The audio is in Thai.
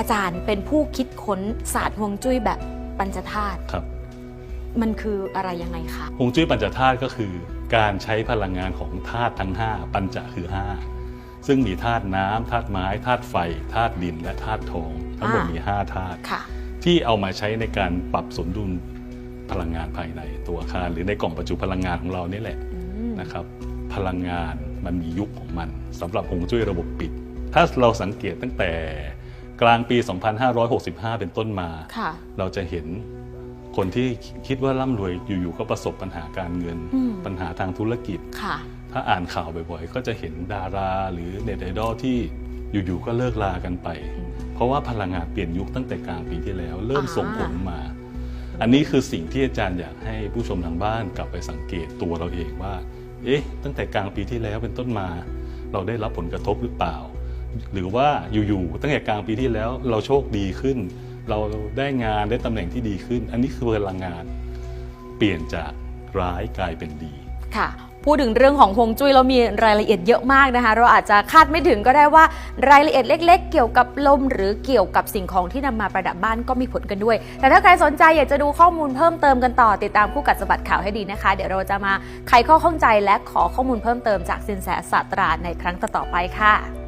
อาจารย์เป็นผู้คิดค้นศาสตร์ฮวงจุ้ยแบบปัญจธาตุครับ มันคืออะไรยังไงคะฮวงจุ้ยปัญจธาตุก็คือการใช้พลังงานของธาตุทั้ง 5 ปัญจะคือ 5 ซึ่งมีธาตุน้ำธาตุไม้ธาตุไฟธาตุดิน และธาตุทองทั้งหมดมี5ธาตุค่ะที่เอามาใช้ในการปรับสมดุลพลังงานภายในตัวอาคารหรือในกล่องประจุพลังงานของเรานี่แหละอืมนะครับ พลังงานมันมียุคของมันสำหรับฮวงจุ้ยระบบปิด ถ้าเราสังเกตตั้งแต่ กลางปี 2565 เป็นต้นมาค่ะเราจะเห็นคนที่คิดว่าร่ำรวยอยู่ๆก็ประสบปัญหาการเงินอืมปัญหาทางธุรกิจค่ะถ้าอ่านข่าวบ่อยๆ ก็จะเห็นดาราหรือเน็ตไอดอลที่อยู่ๆก็เลิกลากันไปอืมเพราะว่าพลังงานเปลี่ยนยุคตั้งแต่กลางปีที่แล้ว เริ่มอ่าส่งผลมา อันนี้คือสิ่งที่อาจารย์อยากให้ผู้ชมทางบ้านกลับไปสังเกตตัวเราเองว่า เอ๊ะ ตั้งแต่กลางปีที่แล้วเป็นต้นมา เราได้รับผลกระทบหรือเปล่า หรือว่าอยู่ๆตั้งแต่กลางปีที่แล้วเราโชคดีขึ้น เราได้งานได้ตำแหน่งที่ดีขึ้น อันนี้คือพลังงาน เปลี่ยนจากร้ายกลายเป็นดีค่ะพูดถึงเรื่องของฮวงจุ้ยเรามีรายละเอียดเยอะมากนะคะ เราอาจจะคาดไม่ถึงก็ได้ว่ารายละเอียดเล็ก ๆ เกี่ยวกับลม หรือเกี่ยวกับสิ่งของที่นำมาประดับบ้านก็มีผลกันด้วย แต่ถ้าใครสนใจอยากจะดูข้อมูลเพิ่มเติมกันต่อติดตามคู่กัดสบัดข่าวให้ดีนะคะ เดี๋ยวเราจะมาไขข้อข้องใจและขอข้อมูลเพิ่มเติมจากสินแสศาสตราในครั้งต่อๆไปค่ะ